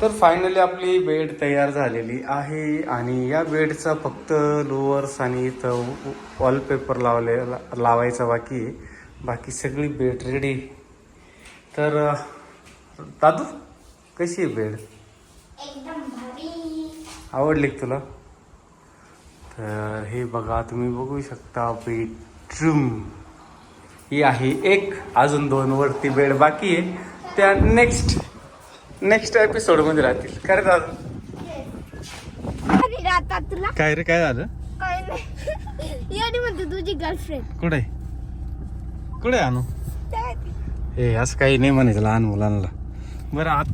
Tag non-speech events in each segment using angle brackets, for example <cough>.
तर फायनली आपली बेड तयार झालेली आहे आणि या बेडचा फक्त लोअर्स आणि इथं वॉलपेपर लावले लावायचा बाकी आहे. बाकी सगळी बेड रेडी तर दादू कशी आहे बेड एकदम भारी. आवडली तुला? तर हे बघा तुम्ही बघू शकता बेडरूम ही आहे एक अजून दोन वरती बेड बाकी आहे. त्या नेक्स्ट नेक्स्ट एपिसोडमध्ये राहतील. काय राहतात तुला? काय रे काय झालं? काय नाही. याडी म्हणते तुझी गर्लफ्रेंड कुठे? कुठे आणू? हे असं काही नाही म्हणायचं लहान मुलांना. बरं आत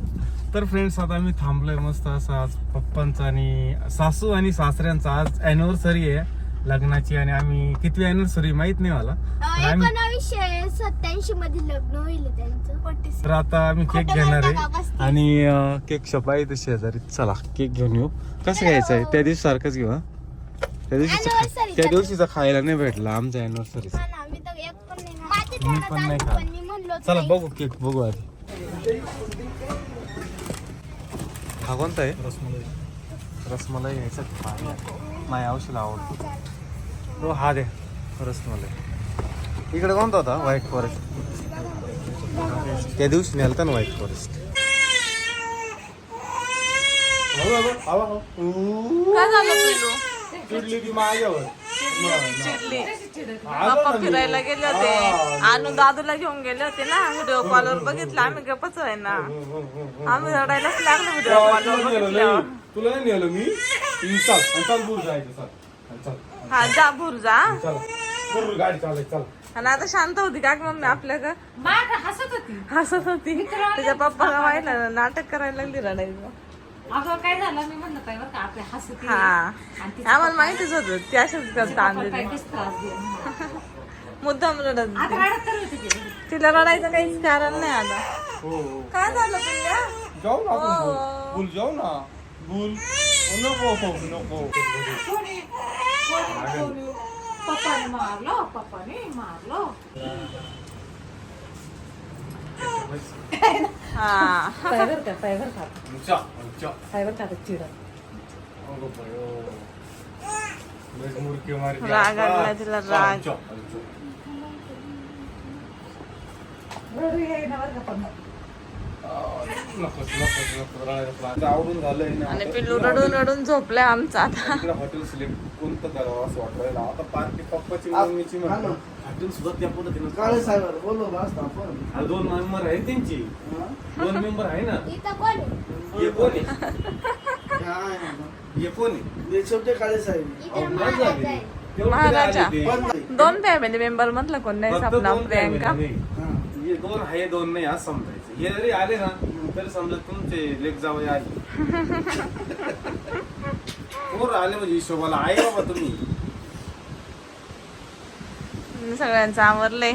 तर फ्रेंड्स आता मी थांबलोय मस्त असं आज पप्पांचा आणि सासू आणि सासऱ्यांचा. आज अॅनिव्हर्सरी आहे. लग्नाची आणि आम्ही किती अॅनिव्हर्सरी माहीत नाही मला. पण आम्ही एकोणावीसशे सत्याऐंशी मध्ये लग्न होईल त्यांचं. तर आता आम्ही केक खोटं घेणार बोलता का आहे. बसते? आणि केक शॉप आहे इथे शेजारी. चला केक घेऊन येऊ. कसं घ्यायचं आहे? त्या दिवशी सारखंच घेऊ हा? त्या दिवशी Anniversary त्या. दिवशीचा खायला नाही भेटला आमच्या अॅनिव्हर्सरीचा तर एक पण नाही ना. मी पण नाही आलं, खात. पण मी म्हणलो चला. बघू केक बघू आधी. हा कोणता आहे? रसमलाई. घ्यायचा माझ्या औषध आवडतो तो हा दे. रसमलाई इकडे कोणता होता? व्हाईट फॉरेस्ट त्या दिवशी नेलता ना व्हाईट फॉरेस्ट चिडली ती माझ्यावर चिडली फिरायला गेले होते. आणू दादूला घेऊन गेले होते ना व्हिडिओ कॉलवर बघितलं. आम्ही गपच आहे ना. आम्ही रडायलाच लागलो व्हिडिओ कॉलवर बघितल्यावर तुला नाही नेलं मी? चाल चाल दूर जायचं चाल. चाल. हा जा भूर जा चल बरोबर गाडी चालायची चल. आणि आता शांत होती का मम्मी आपल्या का माग हसत होती. हसत होती. त्याच्या पप्पाला माहीत ना नाटक करायला लागली रडायचं अगं काय झालं? मी म्हणलं काय बरं का आपल्या हसत हा. आम्हाला माहितीच होतं ती अशाच करता दिला मुद्दाम रडत आता होती. रडत तर होती ती. तिला रडायचं काहीच कारण नाही आता. हो काय झालं पिल्ल्या जाऊ ना आपण हो. बुल बुल जाऊ ना. बुल हो, नको हो, नको पप्पाने मारलो पप्पाने मारलो हा फायबर का फायबर खात चा, चा. फायबर खात चिड अगं बायो. लयच मुरकी मारती राग आता. आलाय तिला, चा, राग. आवडून झालंय आणि पिल्लू रडून रडून झोपलाय आमचा आता. <laughs> हॉटेल सिलेक्ट कोणतं करावं असं वाटायला आता पार्टी पप्पाची मम्मीची हॉटेल सुद्धा त्या पद्धतीनं काळे साहेब बोललो बस आपण दोन मेंबर आहे त्यांची. दोन मेंबर आहे ना. इथं कोण आहे? हे कोण आहे? काय हे कोण देशवते काळे साहेब. महाराज. दोन फॅमिली मेंबर मधलं कोण नाही सपना दोन प्रियंका. हा. हे दोन आहे दोन नाही असं समजायचं. हे जरी आले ना तरी समजा तुमचे लेख जावं आले. कोण आले म्हणजे हिशोबाला आहे बाबा तुम्ही. सगळ्यांचं आवरलंय.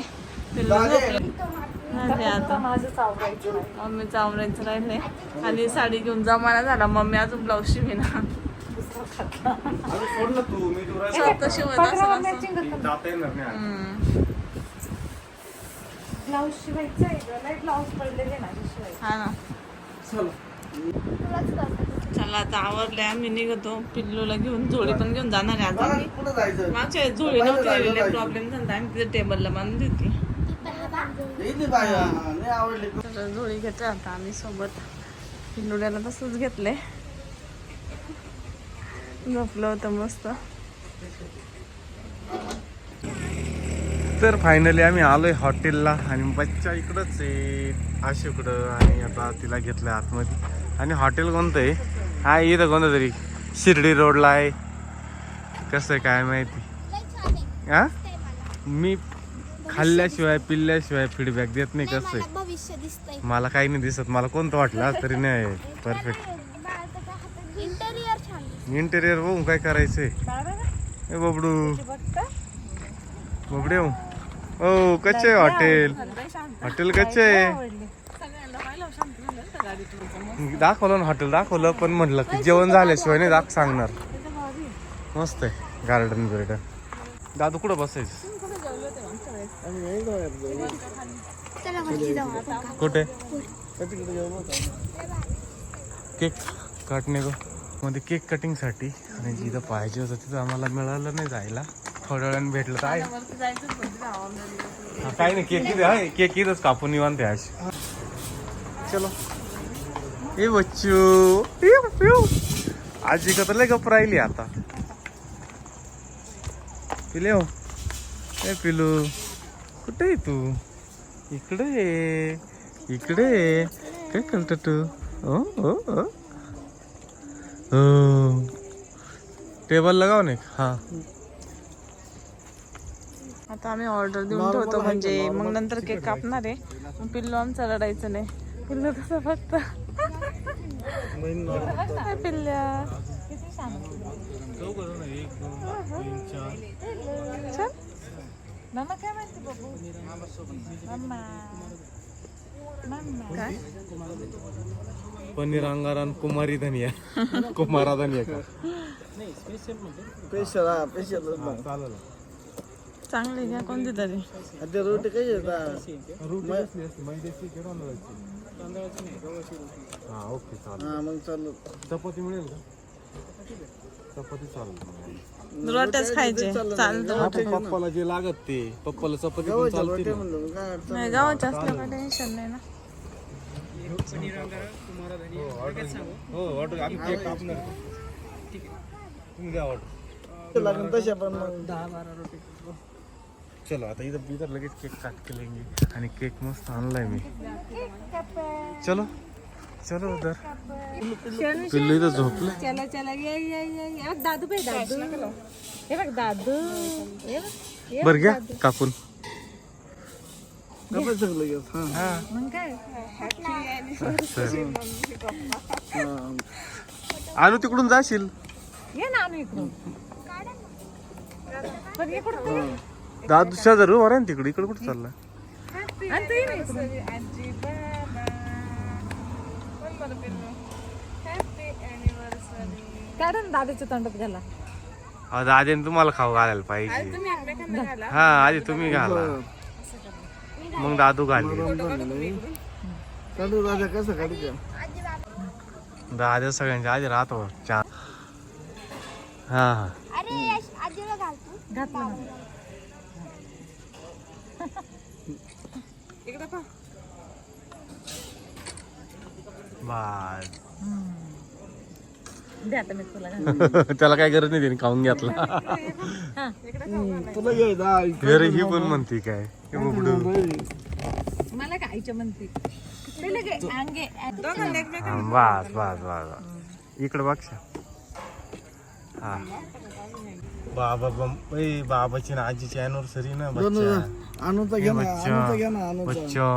मम्मीचं आवरायचं राहिले आणि साडी घेऊन जमाना झाला. मम्मी अजून ब्लाऊज शिविना. स्वतः शिवत पदरावर असं matching नसं. करतात. जाता येणार नाही आता. हम्म. ब्लाऊज शिवायचं आहे गं. लय ब्लाऊज पडलेले माझे शिवायचे हा ना. चला. तुलाच करतात. चला आता आवरलंय. आम्ही निघतो. पिल्लूला घेऊन झोळी पण घेऊन जाणार आहे आज आम्ही कुठं जायचं? मागच्या वेळेस झोळी नव्हती आलेली प्रॉब्लेम झाला आम्ही तिथे टेबलला बांधली होती इथं हा बांधून. बाय नाही आवडली. तर झोळी घेतली आता आम्ही सोबत. पिल्लुड्याला तसंच घेतलंय. झोपलं होतं मस्त. तर फायनली आम्ही आलोय हॉटेलला आणि बच्चा इकडंच आहे. आशेकडं आणि आता तिला घेतलं आतमध्ये. आणि हॉटेल कोणतं आहे? हा इथं कोणतं तरी? शिर्डी रोडला आहे. कसं आहे काय माहिती? हा मी खाल्ल्याशिवाय पिल्ल्याशिवाय फीडबॅक देत नाही कसं आहे. मला काही नाही दिसत. मला कोणतं वाटलं तरी नाही परफेक्ट इंटेरियर बघू बघून काय करायचंय. ए बबडू. बबडे हो. ओ कच्चे हॉटेल? हॉटेल कच्चे आहे दाखवलं ना हॉटेल दाखवलं पण म्हटलं की जेवण झाल्याशिवाय नाही दाख सांगणार. मस्त आहे गार्डन बिर्डन. दादू कुठं बसायचं? कुठे केक काटणे गो. मध्ये केक कटिंगसाठी आणि जिथं पाहिजे होतं तिथं आम्हाला मिळालं नाही जायला. थोड्या भेटलं तर आहे. काही नाही केक आहे केक इथंच कापून निवांत आज. चलो. ए बच्चू. आजी का तर लय गप राहिली आता. पिले हो ए पिलू कुठे आहे तू? इकडे. इकडे. काय करतो तू? ओ ओ ओ. हो. टेबल लगाव नाही हा. आता आम्ही ऑर्डर देऊन ठेवतो म्हणजे मग नंतर केक कापणार आहे. मग पिल्लू आमचं रडायचं नाही. पिल्लू कसं फक्त काय पिल्ल्या. चल. मम्मा काय म्हणते बघू मम्मा मम्मा काय पनीर अंगारान कुमारी धनिया. <laughs> कुमारा धनिया का? स्पेशल हा स्पेशल चालेल. चांगली घ्या कोणती तरी. ते रोटी कशी येतात हा ओके चालेल. हा मग चालू. चपाती मिळेल का? चपाती चालेल. रोट्याच खायचे चालतं. हा पप्पाला जे लागत ते पप्पाला चपाती पण गव्हाच्या चालते रोटी ना. म्हणलं मग काय अडचण नाही गावाच्या असल्या काय टेन्शन नाही ना. हो ऑर्डर आम्ही केक कापणार तुम्ही द्या ऑर्डर. नाही. लागेल तशा पण मग. चलो आता इथं इथं लगेच केक काट के लेंगे आणि केक मस्त आणलाय मी. चलो चलो उधर. पिल्लू इथं झोपलं चला चला ये ये ये ये. बघ दादू बाई दादू. हे बघ दादू. हे बघ बर घ्या कापून. गप्पा सगळं घेत हा. मग काय. आणू तिकडून जाशील. ये ना आम्ही इकडून. पण इकडून दादू शेजारी उभा राहा ना तिकडे. इकडे कुठं चालला? ना दादूच्या तोंडात घाला? आता आधी तुम्हाला खाऊ घालायला पाहिजे. हा आधी तुम्ही घाला. मग दादू घाले. चालू राजा कसं दादा सगळ्यांच्या आधी राहतो. चहा. हा हा. घातलं. इकडे पहा. बस दे आता मी तुला घालते. <laughs> त्याला काय गरज नाही त्याने खाऊन घेतला तुला घे दहा घरी ही पण म्हणते काय? हे बुबडू. मला काय आईच्या म्हणते? पहिले घे, अंगे दोघांना बस बस बस बस. इकडे बघ. हा. बाबा बम ए, बाबाची ना आजीची अॅनिव्हर्सरी ना बच्चा. आणूचा घ्या ना बच्चा घ्या ना आणूचा. बच्चा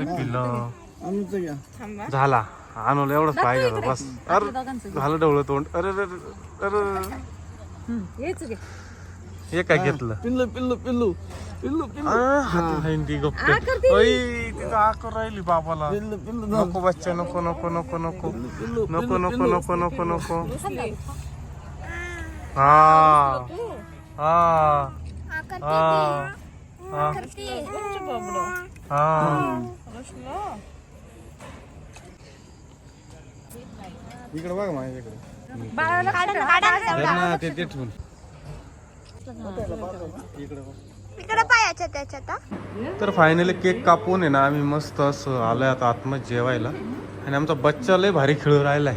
ए, पिल्लं. आणूचा घ्या झाला. आणूला एवढंच पाहिजे होतं बस. अरे दोघांचं झालं डवळं तोंड. अरे अरे अरे हम्म, यायचं घे. हे काय घेतलं? पिल्लू पिल्लू पिल्लू पिल्लू पिल्लू. आ, हात लाईन ती गप्प ओय तिथं आकर राहिली बाबाला. पिल्लू पिल्लू नको बच्चा नको नको नको नको. नको नको नको नको नको. हा. हा. हा. हा. हा. इकडे बघ माझ्याकडे ते ते ठेवून. इकडे पायाच्या त्याच्यात हा. तर फायनली केक कापून आहे ना आम्ही मस्त असं आलोय आता आतमध्ये जेवायला. आणि आमचा बच्चा लय भारी खेळू राहिलाय.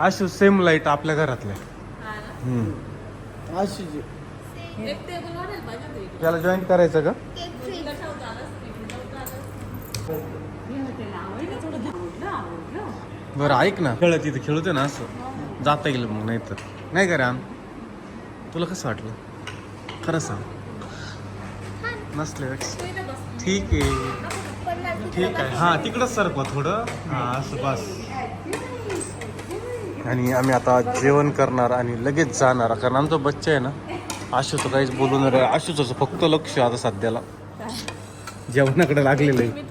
अशी सेम लाइट आपल्या घरातल्या. हम्म. याला जॉईन करायचं का? बरं ऐक ना. खेळत तिथे खेळते ना असं. जाता येईल मग नाही तर नाही का राम? तुला कसं वाटलं? खरं सांग. नसले ठीक आहे. ठीक आहे. हां तिकडंच सरकवा थोडं. हां असं बस. आणि आम्ही आता जेवण करणार आणि लगेच जाणार. कारण आमचा बच्चा आहे ना आशूचं काहीच बोलून नाही आशूचं फक्त लक्ष आता सध्याला. जेवणाकडे लागलेलं आहे.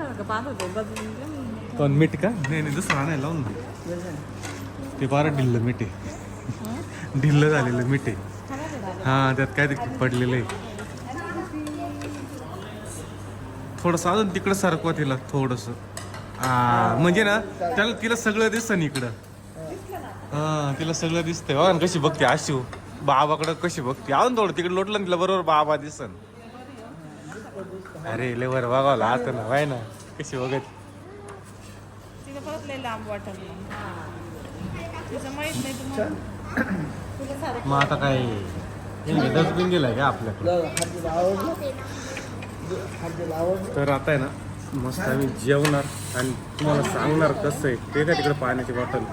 पण मीठ का? नाही नाही दुसरं आणायला लावून ते बारा ढिल्लं मीठ आहे. ढिल्लं झालेलं मीठ आहे. हा त्यात काय ते पडलेलं आहे. थोडस अजून तिकडं सरकवा तिला थोडस. म्हणजे ना त्याला तिला सगळं दिसतं ना इकडं. हा तिला सगळं दिसतंय. बघा ना कशी बघते आशिव. बाबाकडे कशी बघते. अजून थोडं तिकडे लोटलं ना तिला बरोबर बाबा दिसन. अरे लय बरं बघावं आता ना वाय ना. कशी बघत. तिला परत लय लांब वाटत तिचं माहीत नाही तुम्हाला. मग आता काय? डस्टबिन गेलाय का आपल्याकडे? तर आता आहे ना मस्त आम्ही जेवणार आणि तुम्हाला सांगणार कसं आहे. ते का तिकडे पाण्याची बॉटल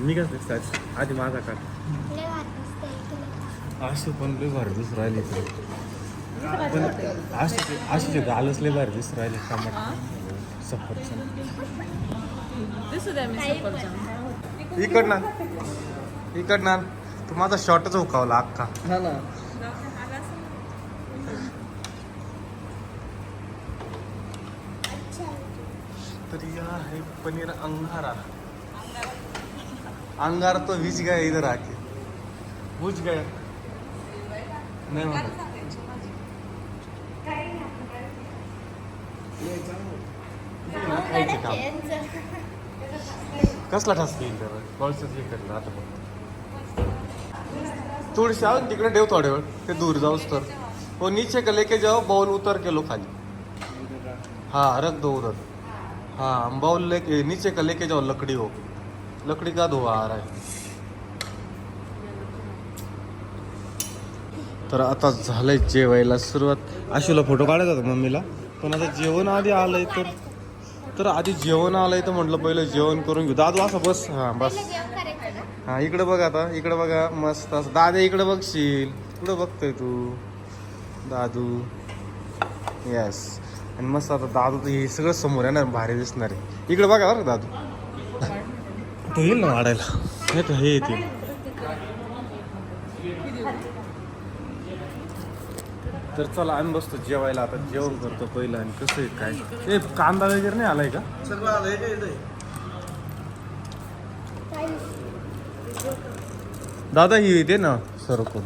मी कसं दिसतात आधी माझा काढ. आशू पण लय भारी दिसू राहिले इकडे. पण आशूचे आशूचे गालच लय भारी दिसू राहिले टमाटर सफरचंद. दिसू द्या मी सफरचंद. इकडनं इकडनं तू माझा शॉर्टच हुकावला अख्खा. हा ना. तर यह है पनीर अंगारा अंगार तो विज गया इधर आके। बुझ गया। नाही म्हणत काम कसला ठसका येईल त्याला कॉलच हे करलं आता बघ. थोडीशी तिकडे ठेव थोड्या वेळ. ते दूर जाऊस तर. वो नीचे का लेके जाओ बाउल उतर के लो खाली. हाँ रख दो उधर. हाँ बाउल लेके नीचे का लेके जाओ लकड़ी हो. लकड़ी का धुआ आ रहा है। तर आता झालंय जेवायला सुरुवात. आशूला फोटो काढायचा होता मम्मीला. पण आता जेवण आधी आलंय तर तर आधी जेवण आलंय तर म्हटलं पहिलं जेवण करून घेऊ. दादू असं बस. हां बस. हां इकडं हा इकडे बघ आता. इकडे बघा. मस्त असं. दादा इकडे बघशील. कुठं बघतोय तू. दादू. येस आणि मस्त आता दादू तर हे सगळं समोर आहे ना भारी दिसणार आहे. इकडे बघा बरं दादू. तो येईल ना वाढायला. नाही तर हे येतील. तर चला आम्ही बसतो जेवायला. आता जेवण करतो पहिलं आणि कसं आहे काय? ए कांदा वगैरे नाही आलाय का? सगळं आलंय का इथे? दादा ही येते ना सरकून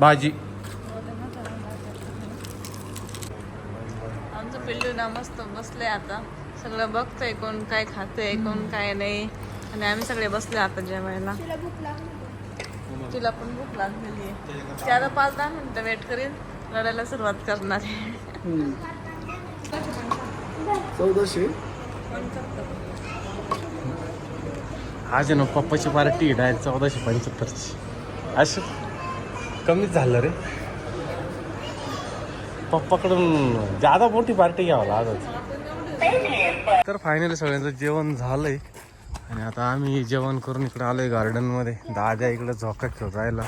भाजी. आमचं पिल्लू ना मस्त बसले आता. सगळं बघतोय कोण काय खातंय कोण काय नाही. आणि आम्ही सगळे बसले आता जेवायला. तुला भूक लागली तिला पण भूक लागलेली आहे. ती आता पाच दहा मिनिटं वेट करेल रडायला सुरुवात करणार आहे. चौदाशे. आज आहे ना पप्पाची पार्टी डायरेक्ट चौदाशे पंच्याहत्तरची. असं कमीच झालं रे. पप्पाकडून जादा मोठी पार्टी घ्यावं लागत तर फायनली सगळ्यांचं. जेवण झालंय. आणि आता आम्ही जेवण करून इकडे आलोय गार्डनमध्ये दादा इकडे झोका खेळून राहिला.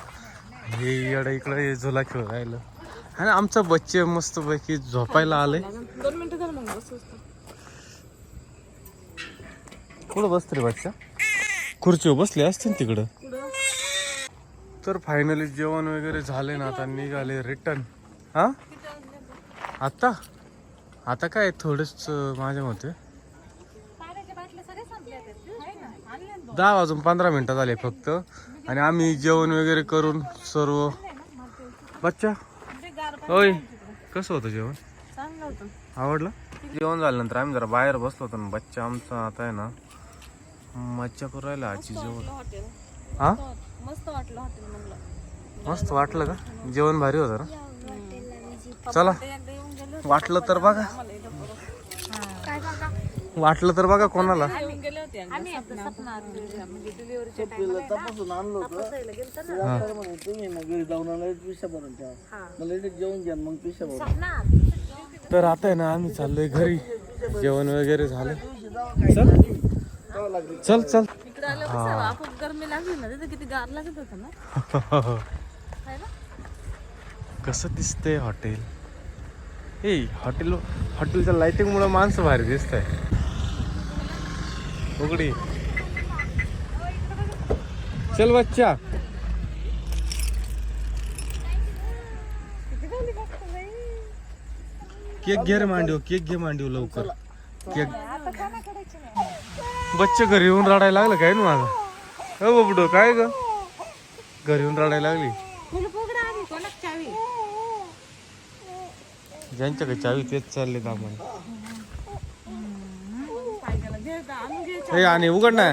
हे इकडे इकडे झुला खेळून राहिलं. आणि आमचं बच्चे मस्त पैकी झोपायला बसू कुठं बसते रे बच्चा खुर्चीवर बसले असतील तिकडं. तर फायनली जेवण वगैरे झाले ना आता निघाले रिटर्न हा? आता? आता काय थोडंच माझ्या मते पाण्याच्या बाटल्या सगळ्या संपल्या आहेत. आहे ना? आणल्या ना दोन. दहा वाजून पंधरा मिनिटं झाले फक्त. आणि आम्ही जेवण वगैरे करून सर्व. बच्चा होय. कसं होतं जेवण? आवडलं? जेवण झाल्यानंतर आम्ही जरा बाहेर बसलो होतो ना बच्चा आमचा आता आहे ना मज्जा करू राहिला आजी जेवण. हा मस्त वाटलं का? जेवण भारी होतं ना. चला. वाटलं तर बघा. वाटलं तर बघा कोणाला. होते आम्ही सपना म्हणजे डिलिव्हरीच्या तिला तपासून आणलं होतं. ते डॉक्टर म्हणे तुम्ही ना घरी जाऊन आला पिशा भरून ठेवा मला इथे जेवण घ्या मग पिशा भरून तर आता आहे ना आम्ही चाललोय घरी. जेवण वगैरे झालं. चल. चल चल. इकडे आलं कसं आपोआप गरमी लागली ना तिथे किती गार लागत होतं <laughs> ना. कसं दिसतंय हॉटेल? ए हॉटेल हॉटेलच्या लाइटिंग मुळे माणसं भारी दिसत आहे उघडी. चल बच्चा. केक घे रे मांडीव केक घे मांडीव लवकर. केक. बच्चे घरी येऊन रडायला लागलं काय ना माझं हो बाबडो काय ग? घरी येऊन रडायला लागली. चावी ज्यांच्याकडे चावी तेच चालले दामाने हे आणि उघड ना.